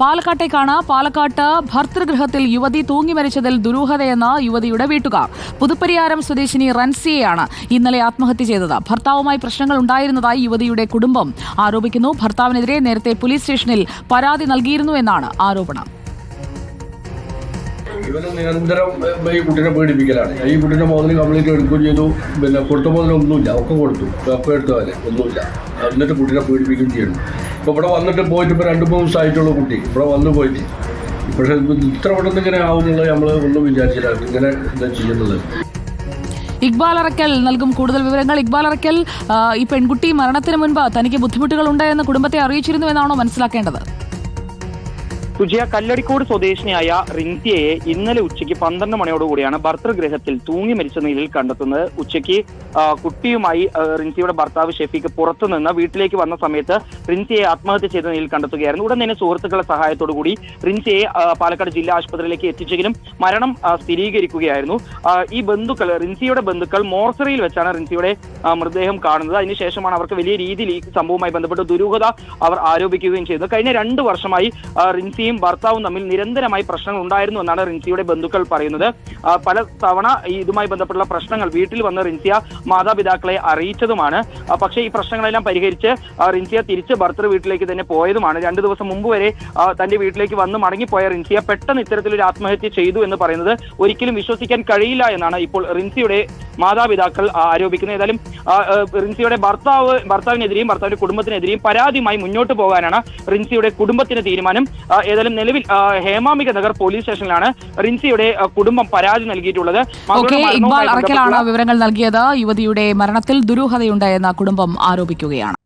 പാലക്കാട്ടേക്കാണ് പാലക്കാട്ട് ഭർതൃഗൃഹത്തിൽ യുവതി തൂങ്ങി മരിച്ചതിൽ ദുരൂഹതയെന്ന് യുവതിയുടെ വീട്ടുകാർ. പുതുപ്പരിയാരം സ്വദേശിനി റൻസിയെയാണ് ഇന്നലെ ആത്മഹത്യ ചെയ്തത്. ഭർത്താവുമായി പ്രശ്നങ്ങൾ ഉണ്ടായിരുന്നതായി യുവതിയുടെ കുടുംബം ആരോപിക്കുന്നു. ഭർത്താവിനെതിരെ നേരത്തെ പോലീസ് സ്റ്റേഷനിൽ പരാതി നൽകിയിരുന്നു എന്നാണ് ആരോപണം. ഇവന് നിരന്തരം ഈ കുട്ടീനെ പീഡിപ്പിക്കലാണ്. ഈ കുട്ടീന്റെ മുതൽ കംപ്ലീറ്റ് എടുക്കുകയും ചെയ്തു. പിന്നെ കൊടുത്ത മുതൽ ഒന്നുമില്ല. ഒക്കെ കൊടുത്തു. ഒക്കെ എടുത്തവരെ ഒന്നുമില്ല. എന്നിട്ട് കുട്ടീനെ പീഡിപ്പിക്കുകയും ചെയ്യുന്നു ഇപ്പോൾ ഇവിടെ വന്നിട്ട് പോയിട്ട് ഇപ്പോൾ രണ്ട് മൂന്ന് ദിവസമായിട്ടുള്ള കുട്ടി. ഇവിടെ വന്നു പോയിട്ട്. പക്ഷേ ഇത്ര പെട്ടെന്ന് ഇങ്ങനെ ആവുന്നുള്ളത് നമ്മൾ ഒന്നും വിചാരിച്ചില്ല. ഇങ്ങനെ എന്താ ചെയ്യുന്നത്. ഇക്ബാൽ അറക്കൽ നൽകും കൂടുതൽ വിവരങ്ങൾ. ഇക്ബാൽ അറക്കൽ ഈ പെൺകുട്ടി മരണത്തിന് മുൻപ് തനിക്ക് ബുദ്ധിമുട്ടുകൾ ഉണ്ടായെന്ന് കുടുംബത്തെ അറിയിച്ചിരുന്നു എന്നാണോ മനസ്സിലാക്കേണ്ടത്? സുജിയ കല്ലടിക്കോട് സ്വദേശിനിയായ റിൻസിയയെ ഇന്നലെ ഉച്ചയ്ക്ക് പന്ത്രണ്ട് മണിയോടുകൂടിയാണ് ഭർത്തൃഗൃഹത്തിൽ തൂങ്ങി മരിച്ച നിലയിൽ കണ്ടെത്തുന്നത്. ഉച്ചയ്ക്ക് കുട്ടിയുമായി റിൻസിയുടെ ഭർത്താവ് ഷെഫീക്ക് പുറത്തുനിന്ന് വീട്ടിലേക്ക് വന്ന സമയത്ത് റിൻസിയെ ആത്മഹത്യ ചെയ്ത നിലയിൽ കണ്ടെത്തുകയായിരുന്നു. ഉടൻ തന്നെ സുഹൃത്തുക്കളുടെ സഹായത്തോടു കൂടി റിൻസിയെ പാലക്കാട് ജില്ലാ ആശുപത്രിയിലേക്ക് എത്തിച്ചെങ്കിലും മരണം സ്ഥിരീകരിക്കുകയായിരുന്നു. ഈ ബന്ധുക്കൾ റിൻസിയുടെ ബന്ധുക്കൾ മോർസറിയിൽ വെച്ചാണ് റിൻസിയുടെ മൃതദേഹം കാണുന്നത്. അതിനുശേഷമാണ് അവർക്ക് വലിയ രീതിയിൽ ഈ സംഭവവുമായി ബന്ധപ്പെട്ട് ദുരൂഹത അവർ ആരോപിക്കുകയും ചെയ്തത്. കഴിഞ്ഞ രണ്ട് വർഷമായി ആ, റിൻസിയും ഭർത്താവും തമ്മിൽ നിരന്തരമായി പ്രശ്നങ്ങൾ ഉണ്ടായിരുന്നു എന്നാണ് റിൻസിയുടെ ബന്ധുക്കൾ പറയുന്നത്. പല തവണ ഇതുമായി ബന്ധപ്പെട്ടുള്ള പ്രശ്നങ്ങൾ വീട്ടിൽ വന്ന് റിൻസിയ മാതാപിതാക്കളെ അറിയിച്ചതുമാണ്. പക്ഷേ ഈ പ്രശ്നങ്ങളെല്ലാം പരിഹരിച്ച് റിൻസിയ തിരിച്ച് ഭർത്തൃ വീട്ടിലേക്ക് തന്നെ പോയതുമാണ്. രണ്ടു ദിവസം മുമ്പ് വരെ തന്റെ വീട്ടിലേക്ക് വന്ന് മടങ്ങിപ്പോയ റിൻസിയ പെട്ടെന്ന് ഇത്തരത്തിലൊരു ആത്മഹത്യ ചെയ്തു എന്ന് പറയുന്നത് ഒരിക്കലും വിശ്വസിക്കാൻ കഴിയില്ല എന്നാണ് ഇപ്പോൾ റിൻസിയുടെ മാതാപിതാക്കൾ ആരോപിക്കുന്നത്. ഏതായാലും റിൻസിയുടെ ഭർത്താവ് ഭർത്താവിനെതിരെയും ഭർത്താവിന്റെ കുടുംബത്തിനെതിരെയും പരാതിയുമായി മുന്നോട്ട് പോകാനാണ് റിൻസിയുടെ കുടുംബത്തിന്റെ തീരുമാനം. ഏതായാലും നിലവിൽ ഹേമാമിക നഗർ പോലീസ് സ്റ്റേഷനിലാണ് റിൻസിയുടെ കുടുംബം പരാതി നൽകിയിട്ടുള്ളത്. ഓക്കെ ഇക്ബാൽ അറക്കലാണ് വിവരങ്ങൾ നൽകിയത്? യുവതിയുടെ മരണത്തിൽ ദുരൂഹതയുണ്ടായെന്ന കുടുംബം ആരോപിക്കുകയാണ്.